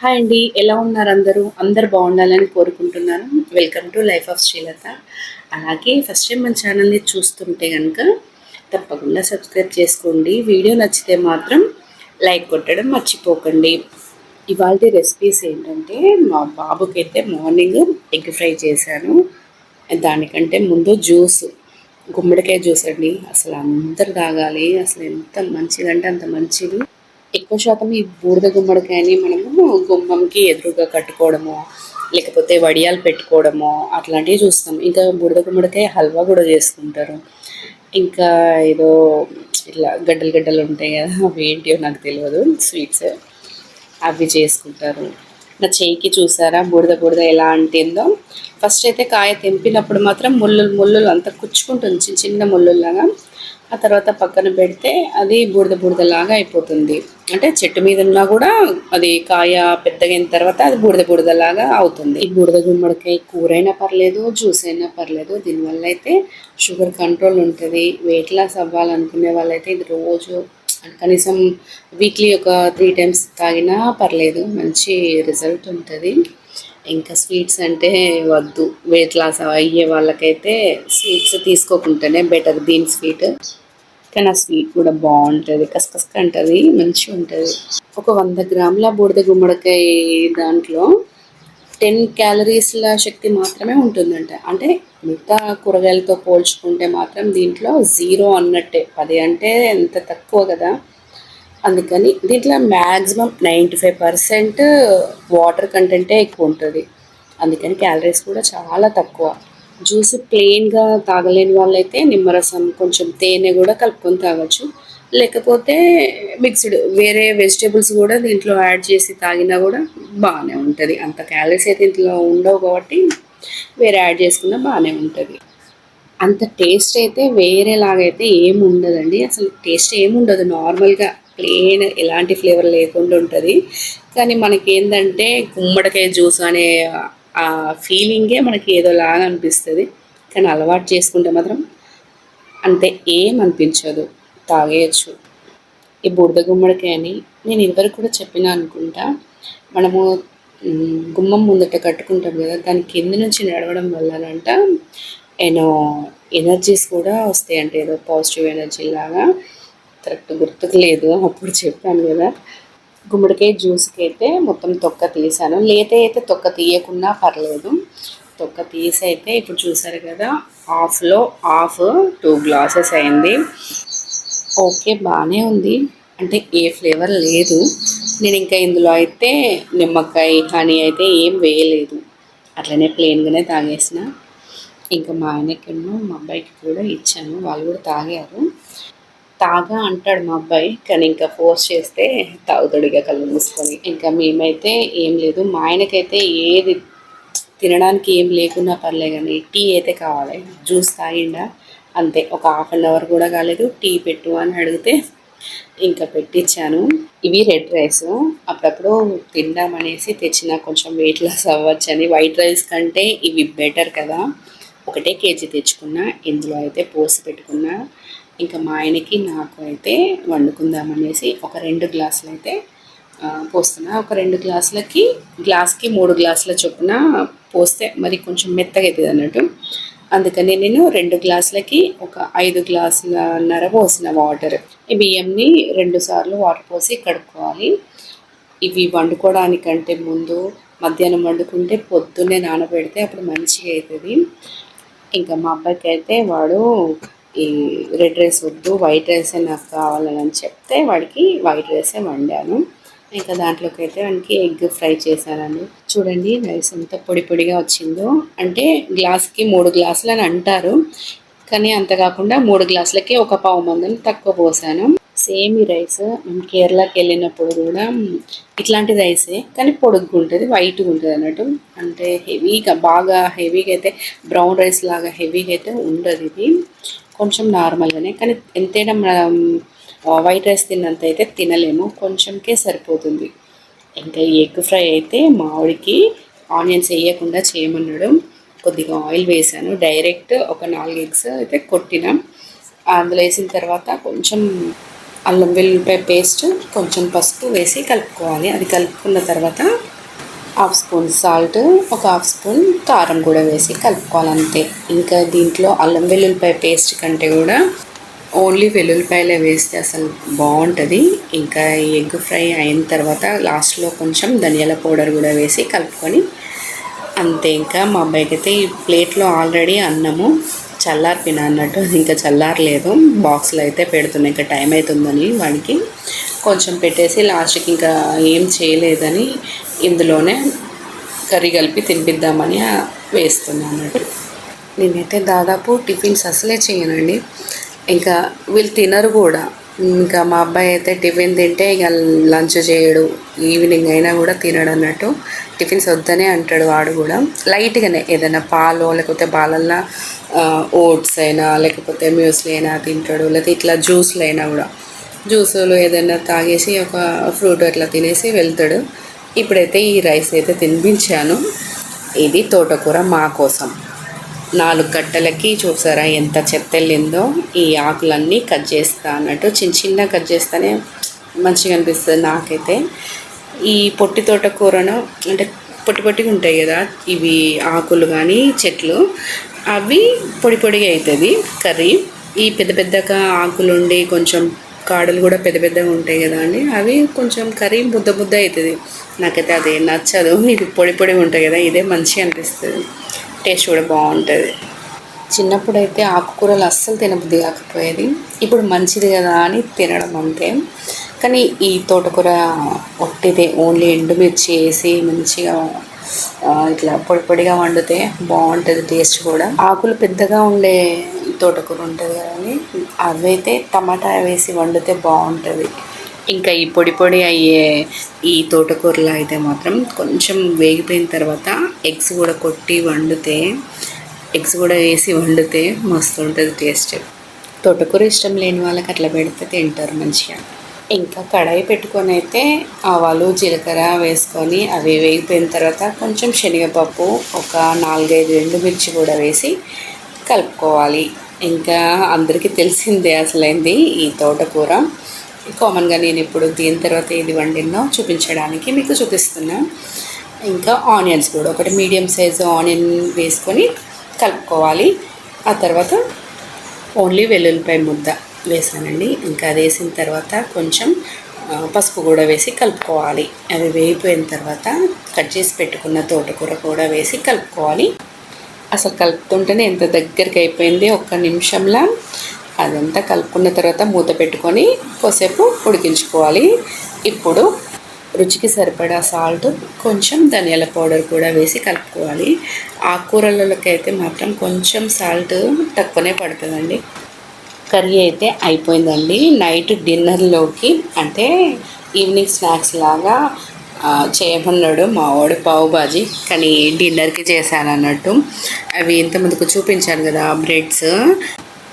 Hi అండి. ఎలా ఉన్నారు అందరూ? అందరు బాగుండాలని కోరుకుంటున్నాను. Welcome to life of Srilatha అలాగే ఫస్ట్ టైం మన ఛానల్ని చూస్తుంటే కనుక తప్పకుండా సబ్స్క్రైబ్ చేసుకోండి. వీడియో నచ్చితే మాత్రం లైక్ కొట్టడం మర్చిపోకండి. ఇవాళ రెసిపీస్ ఏంటంటే మా బాబుకైతే మార్నింగ్ ఎగ్ ఫ్రై చేశాను. దానికంటే ముందు జ్యూస్ గుమ్మడికాయ జ్యూస్ అండి. అసలు అందరు తాగాలి. అసలు ఎంత మంచిదంటే అంత మంచిది. ఎక్కువ శాతం ఈ బూడిద గుమ్మడికాయని మనము గుమ్మంకి ఎదురుగా కట్టుకోవడము లేకపోతే వడియాలు పెట్టుకోవడము అట్లాంటివి చూస్తాం. ఇంకా బూడిద గుమ్మడికాయ హల్వా కూడా చేసుకుంటారు. ఇంకా ఏదో ఇట్లా గడ్డలు గడ్డలు ఉంటాయి కదా అవి ఏంటియో నాకు తెలియదు. స్వీట్స్ అవి చేసుకుంటారు. నా చేయికి చూసారా? బూడిద బూడిద ఎలా అంటిందో ఫస్ట్ అయితే కాయ తెంపినప్పుడు మాత్రం ముళ్ళు ముళ్ళు అంతా కుచ్చుకుంటుంది చిన్న చిన్న ముళ్ళులాగా ఆ తర్వాత పక్కన పెడితే అది బూడిద బూడిదలాగా అయిపోతుంది. అంటే చెట్టు మీద ఉన్నా కూడా అది కాయ పెద్దగైన తర్వాత అది బూడిద బూడిదలాగా అవుతుంది. ఈ బూడిద గుమ్మడికాయ కూర అయినా పర్లేదు జ్యూస్ అయినా పర్లేదు దీనివల్ల అయితే షుగర్ కంట్రోల్ ఉంటుంది. వెయిట్ లాస్ అవ్వాలనుకునే వాళ్ళైతే ఇది రోజు కనీసం వీక్లీ ఒక త్రీ టైమ్స్ తాగినా పర్లేదు మంచి రిజల్ట్ ఉంటుంది. ఇంకా స్వీట్స్ అంటే వద్దు. వెయిట్ లాస్ అయ్యే వాళ్ళకైతే స్వీట్స్ తీసుకోకుంటేనే బెటర్ దీని స్వీట్ కానీ ఆ స్వీట్ కూడా బాగుంటుంది. కసకసక ఉంటుంది. మంచిగా ఉంటుంది. ఒక వంద గ్రాముల బూడిద గుమ్మడికాయ దాంట్లో టెన్ క్యాలరీస్ల శక్తి మాత్రమే ఉంటుందంట. అంటే మిగతా కూరగాయలతో పోల్చుకుంటే మాత్రం దీంట్లో జీరో అన్నట్టే. పది అంటే ఎంత తక్కువ కదా. అందుకని దీంట్లో maximum ninety five percent water కంటెంటే ఎక్కువ ఉంటుంది అందుకని క్యాలరీస్ కూడా చాలా తక్కువ. జ్యూస్ ప్లెయిన్గా తాగలేని వాళ్ళైతే నిమ్మరసం కొంచెం తేనె కూడా కలుపుకొని తాగొచ్చు. లేకపోతే మిక్స్డ్ వేరే వెజిటేబుల్స్ కూడా దీంట్లో యాడ్ చేసి తాగినా కూడా బాగానే ఉంటుంది. అంత క్యాలరీస్ అయితే ఇంట్లో ఉండవు కాబట్టి వేరే యాడ్ చేసుకున్నా బాగానే ఉంటుంది. అంత టేస్ట్ అయితే వేరేలాగైతే ఏమి ఉండదండి. అసలు టేస్ట్ ఏమి ఉండదు. నార్మల్గా ప్లెయిన్ ఎలాంటి ఫ్లేవర్ లేకుండా ఉంటుంది. కానీ మనకి ఏంటంటే గుమ్మడికాయ జ్యూస్ అనే ఆ ఫీలింగే మనకి ఏదో లాగా అనిపిస్తుంది. కానీ అలవాటు చేసుకుంటే మాత్రం అంతే ఏం అనిపించదు. తాగేయచ్చు. ఈ బొడ్డ గుమ్మడికాయ అని నేను ఇదివరకు కూడా చెప్పిన అనుకుంటా. మనము గుమ్మం ముందట కట్టుకుంటాం కదా దాని కింద నుంచి నడవడం వల్లనంట ఏనో ఎనర్జీస్ కూడా వస్తాయంట. ఏదో పాజిటివ్ ఎనర్జీ లాగా. కరెక్ట్ గుర్తుకు లేదు అప్పుడు చెప్పాను కదా. గుమ్మడికాయ జ్యూస్కి అయితే మొత్తం తొక్క తీసాను. లేత అయితే తొక్క తీయకుండా పర్లేదు. తొక్క తీసి అయితే ఇప్పుడు చూసారు కదా హాఫ్లో హాఫ్ టూ గ్లాసెస్ అయింది. ఓకే బాగానే ఉంది. అంటే ఏ ఫ్లేవర్ లేదు. నేను ఇంకా ఇందులో అయితే నిమ్మకాయ హనీ అయితే ఏం వేయలేదు. అట్లనే ప్లెయిన్గానే తాగేసిన. ఇంకా మా ఆయనకి మా అబ్బాయికి కూడా ఇచ్చాను. వాళ్ళు కూడా తాగారు. తాగా అంటాడు మా అబ్బాయి కానీ ఇంకా ఫోర్స్ చేస్తే తాగుతాడు ఇక కళ్ళు మూసుకొని. ఇంకా మేమైతే ఏం లేదు మా ఆయనకైతే ఏది తినడానికి ఏం లేకున్నా పర్లే కానీ టీ అయితే కావాలి. జ్యూస్ తాగిండా అంతే. ఒక హాఫ్ అన్ అవర్ కూడా కాలేదు టీ పెట్టు అని అడిగితే ఇంకా పెట్టించాను ఇవి రెడ్ రైస్ అప్పుడప్పుడు తిందామనేసి తెచ్చిన కొంచెం వెయిట్ లాస్ అవ్వచ్చు అని వైట్ రైస్ కంటే ఇవి బెటర్ కదా. ఒకటే కేజీ తెచ్చుకున్నా ఇందులో అయితే పోసి పెట్టుకున్నా. ఇంకా మా ఆయనకి నాకు అయితే వండుకుందామనేసి ఒక రెండు గ్లాసులు అయితే పోస్తున్నా. ఒక రెండు గ్లాసులకి గ్లాస్కి మూడు గ్లాసుల చొప్పున పోస్తే మరి కొంచెం మెత్తగా అవుతుంది అన్నట్టు. అందుకని నేను రెండు గ్లాసులకి ఒక ఐదు గ్లాసులన్నర పోసిన వాటర్. ఈ బియ్యంని రెండు సార్లు వాటర్ పోసి కడుక్కోవాలి. ఇవి వండుకోవడానికంటే ముందు మధ్యాహ్నం వండుకుంటే పొద్దున్నే నానబెడితే అప్పుడు మంచిగా అవుతుంది ఇంకా మా అబ్బాయికి అయితే వాడు ఈ రెడ్ రైస్ వద్దు వైట్ రైసే నాకు కావాలని చెప్తే వాడికి వైట్ రైసే వండాను. ఇంకా దాంట్లోకి అయితే వానికి ఎగ్ ఫ్రై చేశానండి. చూడండి రైస్ ఎంత పొడి పొడిగా వచ్చిందో. అంటే గ్లాస్కి మూడు గ్లాసులు అని అంటారు. కానీ అంత కాకుండా మూడు గ్లాసులకి ఒక పావు మందిని తక్కువ పోసాను. సేమ్ ఈ రైస్ మేము కేరళకి వెళ్ళినప్పుడు కూడా ఇట్లాంటి రైసే. కానీ పొడుగ్గా ఉంటుంది వైట్గా ఉంటుంది అన్నట్టు. అంటే హెవీగా బాగా హెవీగా అయితే బ్రౌన్ రైస్ లాగా హెవీగా అయితే ఉండదు ఇది. కొంచెం నార్మల్గానే కానీ ఎంతైనా మనం వైట్ రైస్ తిన్నంత అయితే తినలేము. కొంచెంకే సరిపోతుంది. ఇంకా ఎగ్ ఫ్రై అయితే మామిడికి ఆనియన్స్ వేయకుండా చేయమన్నాడు కొద్దిగా ఆయిల్ వేసాను. డైరెక్ట్ ఒక నాలుగు ఎగ్స్ అయితే కొట్టినాం. అందులో వేసిన తర్వాత కొంచెం అల్లం వెల్లుల్లిపాయ పేస్ట్ కొంచెం పసుపు వేసి కలుపుకోవాలి. అది కలుపుకున్న తర్వాత హాఫ్ స్పూన్ సాల్ట్ ఒక హాఫ్ స్పూన్ కారం కూడా వేసి కలుపుకోవాలి అంతే ఇంకా దీంట్లో అల్లం వెల్లుల్లిపాయ పేస్ట్ కంటే కూడా ఓన్లీ వెల్లుల్లిపాయలే వేస్తే అసలు బాగుంటుంది. ఇంకా ఎగ్ ఫ్రై అయిన తర్వాత లాస్ట్లో కొంచెం ధనియాల పౌడర్ కూడా వేసి కలుపుకొని అంతే. ఇంకా మా అబ్బాయికి అయితే ఈ ప్లేట్లో ఆల్రెడీ అన్నము చల్లారిపోయిన అన్నట్టు ఇంకా చల్లారలేదు. బాక్స్లో అయితే పెడుతున్నాయి ఇంకా టైం అవుతుందని వాడికి. కొంచెం పెట్టేసి లాస్ట్కి ఇంకా ఏం చేయలేదని ఇందులోనే కర్రీ కలిపి తినిపిద్దామని వేస్తున్నాను. నేనైతే దాదాపు టిఫిన్స్ అసలే చేయనండి. ఇంకా వీళ్ళు తినరు కూడా. ఇంకా మా అబ్బాయి అయితే టిఫిన్ తింటే ఇక లంచ్ చేయడు ఈవినింగ్ అయినా కూడా తినడు అన్నట్టు టిఫిన్స్ వద్దనే అంటాడు వాడు కూడా. లైట్గానే ఏదైనా పాలు లేకపోతే పాలల్లో ఓట్స్ అయినా లేకపోతే మ్యూస్లీ అయినా తింటాడు లేకపోతే ఇట్లా జ్యూస్లు అయినా కూడా. జ్యూసులు ఏదైనా తాగేసి ఒక ఫ్రూట్ అట్లా తినేసి వెళ్తాడు. ఇప్పుడైతే ఈ రైస్ అయితే తినిపించాను. ఇది తోటకూర మా కోసం. నాలుగు గట్టలకి చూసారా ఎంత చెత్త వెళ్ళిందో ఈ ఆకులన్నీ కట్ చేస్తా అన్నట్టు చిన్న చిన్న కట్ చేస్తేనే మంచిగా అనిపిస్తుంది నాకైతే. ఈ పొట్టి తోటకూరను అంటే పొట్టి పొట్టిగా ఉంటాయి కదా ఇవి ఆకులు కానీ చెట్లు అవి పొడి పొడిగా అవుతుంది కర్రీ. ఈ పెద్ద పెద్దగా ఆకులు ఉండి కొంచెం కాడలు కూడా పెద్ద పెద్దగా ఉంటాయి కదా అండి అవి కొంచెం కర్రీ ముద్ద ముద్ద అవుతుంది. నాకైతే అది నచ్చదు. ఇది పొడి పొడి ఉంటాయి కదా ఇదే మంచిగా అనిపిస్తుంది. టేస్ట్ కూడా బాగుంటుంది. చిన్నప్పుడు అయితే ఆకుకూరలు అస్సలు తినబుద్ధి కాకపోయేది. ఇప్పుడు మంచిది కదా అని తినడం అంతే. కానీ ఈ తోటకూర ఒట్టిదే ఓన్లీ ఎండుమిర్చి వేసి మంచిగా ఇట్లా పొడి పొడిగా వండితే బాగుంటుంది టేస్ట్ కూడా. ఆకులు పెద్దగా ఉండే తోటకూర ఉంటుంది కదండి అవైతే టమాటా వేసి వండితే బాగుంటుంది. ఇంకా ఈ పొడి పొడి అయ్యే ఈ తోటకూరలో అయితే మాత్రం కొంచెం వేగిపోయిన తర్వాత ఎగ్స్ కూడా కొట్టి వండితే ఎగ్స్ కూడా వేసి వండితే మస్తు ఉంటుంది టేస్ట్. తోటకూర ఇష్టం లేని వాళ్ళకి అట్లా పెడితే తింటారు మంచిగా. ఇంకా కడాయి పెట్టుకొని అయితే ఆవాలు జీలకర్ర వేసుకొని అవి వేగిపోయిన తర్వాత కొంచెం శనగపప్పు ఒక నాలుగైదు ఎండుమిర్చి కూడా వేసి కలుపుకోవాలి. ఇంకా అందరికీ తెలిసిందే అసలైంది ఈ తోటకూర. కామన్గా నేను ఇప్పుడు దీని తర్వాత ఏది వండినో చూపించడానికి మీకు చూపిస్తున్నా. ఇంకా ఆనియన్స్ కూడా ఒకటి మీడియం సైజు ఆనియన్ వేసుకొని కలుపుకోవాలి. ఆ తర్వాత ఓన్లీ వెల్లుల్లిపాయ ముద్ద వేసానండి. ఇంకా అది వేసిన తర్వాత కొంచెం పసుపు కూడా వేసి కలుపుకోవాలి. అవి వేగిపోయిన తర్వాత కట్ చేసి పెట్టుకున్న తోటకూర కూడా వేసి కలుపుకోవాలి. అసలు కలుపుతుంటేనే ఎంత దగ్గరికి అయిపోయింది ఒక్క నిమిషంలో. అదంతా కలుపుకున్న తర్వాత మూత పెట్టుకొని కొసేపు ఉడికించుకోవాలి. ఇప్పుడు రుచికి సరిపడా సాల్ట్ కొంచెం ధనియాల పౌడర్ కూడా వేసి కలుపుకోవాలి. ఆకుకూరలకి అయితే మాత్రం కొంచెం సాల్ట్ తక్కువనే పడుతుందండి. కర్రీ అయితే అయిపోయిందండి. నైట్ డిన్నర్లోకి అంటే ఈవినింగ్ స్నాక్స్ లాగా చేయమన్నాడు మా వాడు పావు బాజీ కానీ డిన్నర్కి చేశాను అన్నట్టు అవి ఇంతమందికి చూపించాను కదా బ్రెడ్స్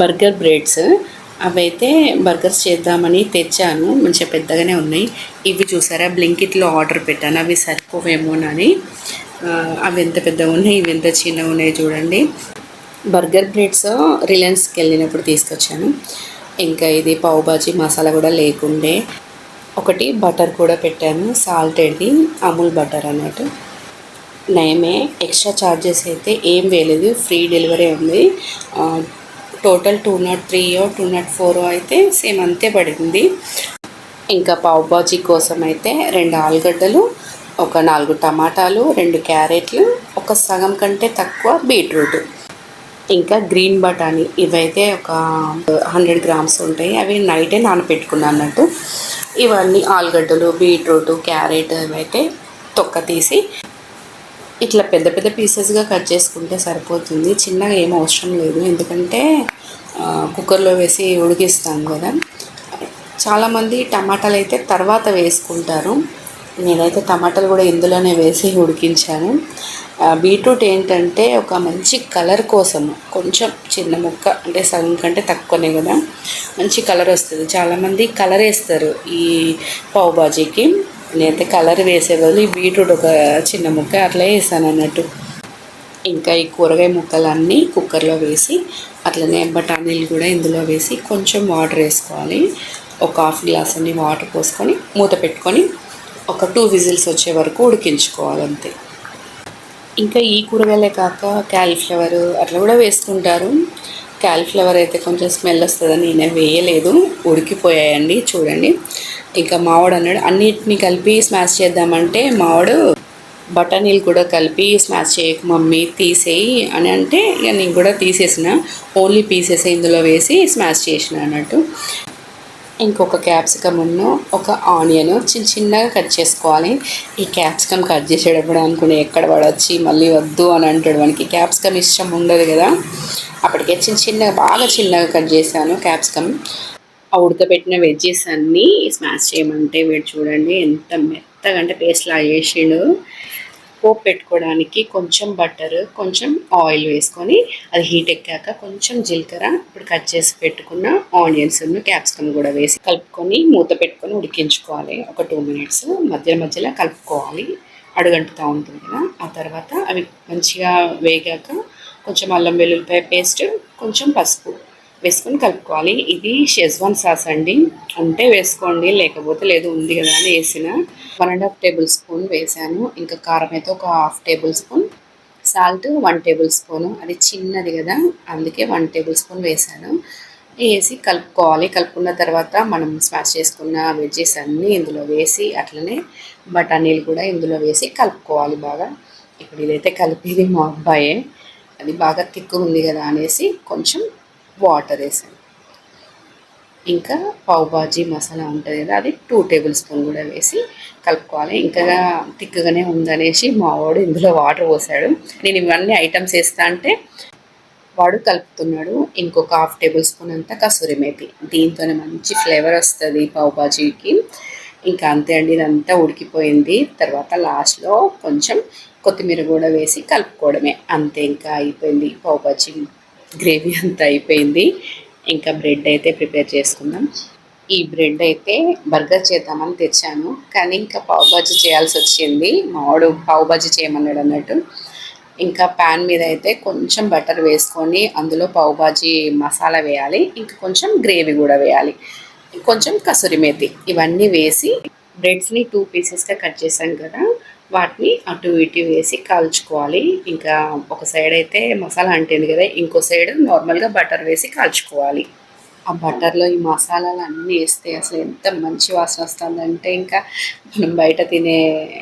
బర్గర్ బ్రెడ్స్. అవైతే బర్గర్స్ చేద్దామని తెచ్చాను మంచిగా పెద్దగానే ఉన్నాయి. ఇవి చూసారా బ్లింకిట్లో ఆర్డర్ పెట్టాను అవి సరిపోవేమోనని. అవి ఎంత పెద్దగా ఉన్నాయి ఇవి ఎంత చిన్నగా ఉన్నాయి చూడండి. బర్గర్ బ్రెడ్స్ రిలయన్స్కి వెళ్ళినప్పుడు తీసుకొచ్చాను. ఇంకా ఇది పావుబాజీ మసాలా కూడా లేకుండే. ఒకటి బటర్ కూడా పెట్టాను. సాల్టెడ్ది అమూల్ బటర్ అన్నట్టు. నయమే ఎక్స్ట్రా ఛార్జెస్ అయితే ఏం వేయలేదు. ఫ్రీ డెలివరీ ఉంది. టోటల్ టూ నాట్ త్రీయో టూ నాట్ ఫోరో అయితే సేమ్ అంతే పడింది. ఇంకా పావుబాజీ కోసం అయితే రెండు ఆలుగడ్డలు ఒక నాలుగు టమాటాలు రెండు క్యారెట్లు ఒక సగం కంటే తక్కువ బీట్రూట్. ఇంకా గ్రీన్ బఠానీ ఇవైతే ఒక హండ్రెడ్ గ్రామ్స్ ఉంటాయి. అవి నైటే నానబెట్టుకున్నాను అన్నట్టు. ఇవన్నీ ఆలుగడ్డలు బీట్రూట్ క్యారెట్ ఇవైతే తొక్క తీసి ఇట్లా పెద్ద పెద్ద పీసెస్గా కట్ చేసుకుంటే సరిపోతుంది. చిన్నగా ఏం అవసరం లేదు. ఎందుకంటే కుక్కర్లో వేసి ఉడికిస్తాం కదా. చాలామంది టమాటాలు అయితే తర్వాత వేసుకుంటారు. నేనైతే టమాటాలు కూడా ఇందులోనే వేసి ఉడికించాను. బీట్రూట్ ఏంటంటే ఒక మంచి కలర్ కోసం కొంచెం చిన్న ముక్క అంటే సగం కంటే తక్కువనే కదా మంచి కలర్ వస్తుంది. చాలామంది కలర్ వేస్తారు ఈ పావు బాజీకి. నేనైతే కలర్ వేసే బదులు ఈ బీట్రూట్ ఒక చిన్న ముక్క అట్లా వేసాను అన్నట్టు. ఇంకా ఈ కూరగాయ ముక్కలన్నీ కుక్కర్లో వేసి అట్లనే బఠానీలు కూడా ఇందులో వేసి కొంచెం వాటర్ వేసుకోవాలి. ఒక హాఫ్ గ్లాస్ అన్ని వాటర్ పోసుకొని మూత పెట్టుకొని ఒక టూ విజిల్స్ వచ్చే వరకు ఉడికించుకోవాలి అంతే ఇంకా ఈ కూరగాయలే కాక క్యాలీఫ్లవర్ అట్లా కూడా వేసుకుంటారు క్యాలీఫ్లవర్ అయితే కొంచెం స్మెల్ వస్తుందని నేను వేయలేదు. ఉడికిపోయాయండి చూడండి. ఇంకా మావాడు అన్నాడు అన్నిటిని కలిపి స్మాష్ చేద్దామంటే మావాడు బఠానీలు కూడా కలిపి స్మాష్ చేయకు మమ్మీ తీసేయి అని అంటే ఇక నేను కూడా తీసేసిన ఓన్లీ పీసెస్ ఇందులో వేసి స్మాష్ చేసిన అన్నట్టు. ఇంకొక క్యాప్సికమ్ ఒక ఆనియన్ చిన్న చిన్నగా కట్ చేసుకోవాలి. ఈ క్యాప్సికమ్ కట్ చేసేటప్పుడు అనుకుని ఎక్కడ పడొచ్చి మళ్ళీ వద్దు అని అంటాడు. మనకి క్యాప్సికమ్ ఇష్టం ఉండదు కదా. అప్పటికే చిన్న చిన్నగా బాగా చిన్నగా కట్ చేశాను క్యాప్సికమ్ ఆ ఉడకబెట్టిన వెజ్జెస్ అన్నీ స్మాష్ చేయమంటే వీడు చూడండి ఎంత మెత్తగా అంటే పేస్ట్లా చేసిండు పోపు పెట్టుకోవడానికి కొంచెం బటర్ కొంచెం ఆయిల్ వేసుకొని అది హీట్ ఎక్కాక కొంచెం జీలకర్ర ఇప్పుడు కట్ చేసి పెట్టుకున్న ఆనియన్స్ క్యాప్సికమ్ కూడా వేసి కలుపుకొని మూత పెట్టుకొని ఉడికించుకోవాలి. ఒక టూ మినిట్స్ మధ్య మధ్యలో కలుపుకోవాలి. అడుగంటుతూ ఉంటుంది కదా. ఆ తర్వాత అవి మంచిగా వేగాక కొంచెం అల్లం వెల్లుల్లిపాయ పేస్ట్ కొంచెం పసుపు. వేసుకొని కలుపుకోవాలి. ఇది షెజ్వాన్ సాస్ అండి. ఉంటే వేసుకోండి లేకపోతే లేదు ఉంది కదా అని వేసిన one and half tablespoon వేసాను. ఇంకా కారం అయితే ఒక half tablespoon. Salt one tablespoon. అది చిన్నది కదా అందుకే వన్ టేబుల్ స్పూన్ వేసాను. వేసి కలుపుకోవాలి. కలుపుకున్న తర్వాత మనం స్మాష్ చేసుకున్న వెజ్జెస్ అన్నీ ఇందులో వేసి అట్లనే బఠానీలు కూడా ఇందులో వేసి కలుపుకోవాలి బాగా. ఇప్పుడు ఇదైతే కలిపేది మా అబ్బాయే. అది బాగా తిక్కు ఉంది కదా అనేసి కొంచెం వాటర్ వేసాను ఇంకా పావు బాజీ మసాలా ఉంటుంది కదా అది టూ టేబుల్ స్పూన్ కూడా వేసి కలుపుకోవాలి. ఇంకా తిక్కుగానే ఉందనేసి మా వాడు ఇందులో వాటర్ పోసాడు. నేను ఇవన్నీ ఐటమ్స్ వేస్తా అంటే వాడు కలుపుతున్నాడు. ఇంకొక హాఫ్ టేబుల్ స్పూన్ అంతా కసూరి మేతి. దీంతోనే మంచి ఫ్లేవర్ వస్తుంది పావు బాజీకి. ఇంకా అంతే అండి ఇదంతా ఉడికిపోయింది. తర్వాత లాస్ట్లో కొంచెం కొత్తిమీర కూడా వేసి కలుపుకోవడమే. అంతే ఇంకా అయిపోయింది పావు బాజీ. గ్రేవీ అంతా అయిపోయింది. ఇంకా బ్రెడ్ అయితే ప్రిపేర్ చేసుకుందాం. ఈ బ్రెడ్ అయితే బర్గర్ చేద్దామని తెచ్చాను. కానీ ఇంకా పావుబాజీ చేయాల్సి వచ్చింది. మావాడు పావుబాజీ చేయమన్నాడు అన్నట్టు. ఇంకా ప్యాన్ మీద అయితే కొంచెం బటర్ వేసుకొని అందులో పావుబాజీ మసాలా వేయాలి. ఇంకా కొంచెం గ్రేవీ కూడా వేయాలి. కొంచెం కసూరి మేతి ఇవన్నీ వేసి బ్రెడ్స్ని టూ పీసెస్గా కట్ చేశాం కదా. వాటిని అటు ఇటు వేసి కాల్చుకోవాలి. ఇంకా ఒక సైడ్ అయితే మసాలా అంటుంది కదా ఇంకో సైడ్ నార్మల్గా బటర్ వేసి కాల్చుకోవాలి. ఆ బటర్లో ఈ మసాలాలు అన్నీ వేస్తే అసలు ఎంత మంచి వాసన వస్తుందంటే ఇంకా మనం బయట తినే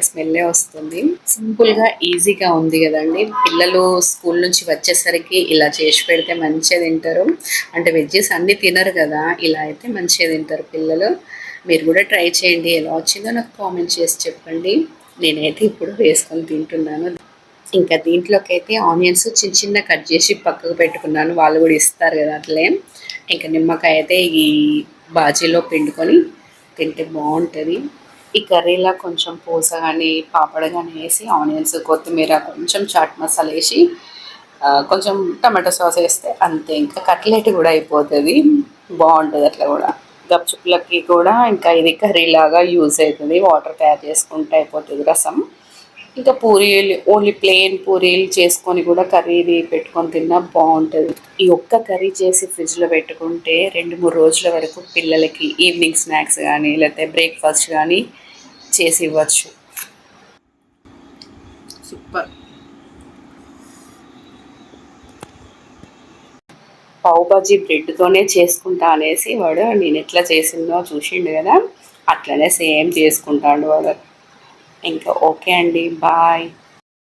స్మెల్లే వస్తుంది. సింపుల్గా ఈజీగా ఉంది కదండి. పిల్లలు స్కూల్ నుంచి వచ్చేసరికి ఇలా చేసి పెడితే మంచిగా తింటారు. అంటే వెజ్జెస్ అన్నీ తినరు కదా ఇలా అయితే మంచిగా తింటారు పిల్లలు. మీరు కూడా ట్రై చేయండి. ఎలా వచ్చిందో నాకు కామెంట్ చేసి చెప్పండి. నేనైతే ఇప్పుడు వేసుకొని తింటున్నాను. ఇంకా దీంట్లోకి అయితే ఆనియన్స్ చిన్న చిన్న కట్ చేసి పక్కకు పెట్టుకున్నాను. వాళ్ళు కూడా ఇస్తారు కదా అట్లే. ఇంకా నిమ్మకాయ అయితే ఈ బాజీలో పిండుకొని తింటే బాగుంటుంది. ఈ కర్రీలో కొంచెం పూస కానీ పాపడ కానీ వేసి ఆనియన్స్ కొత్తిమీర కొంచెం చాట్ మసాలా వేసి కొంచెం టమాటో సాస్ వేస్తే అంతే. ఇంకా కట్లెట్ కూడా అయిపోతుంది. బాగుంటుంది అట్లా కూడా. గప్చుప్లకి కూడా ఇంకా ఇది కర్రీలాగా యూజ్ అవుతుంది. వాటర్ తయారు చేసుకుంటే అయిపోతుంది రసం. ఇంకా పూరీలు ఓన్లీ ప్లెయిన్ పూరీలు చేసుకొని కూడా కర్రీది పెట్టుకొని తిన్నా బాగుంటుంది. ఈ ఒక్క కర్రీ చేసి ఫ్రిడ్జ్లో పెట్టుకుంటే రెండు మూడు రోజుల వరకు పిల్లలకి ఈవినింగ్ స్నాక్స్ కానీ లేకపోతే బ్రేక్ఫాస్ట్ కానీ చేసి ఇవ్వచ్చు. పావు బాజీ బ్రెడ్తోనే చేసుకుంటా అనేసి వాడు నేను ఎట్లా చేసిందో చూసిండు కదా. అట్లనే సేమ్ చేసుకుంటాడు వాడు. ఇంకా ఓకే అండి బాయ్.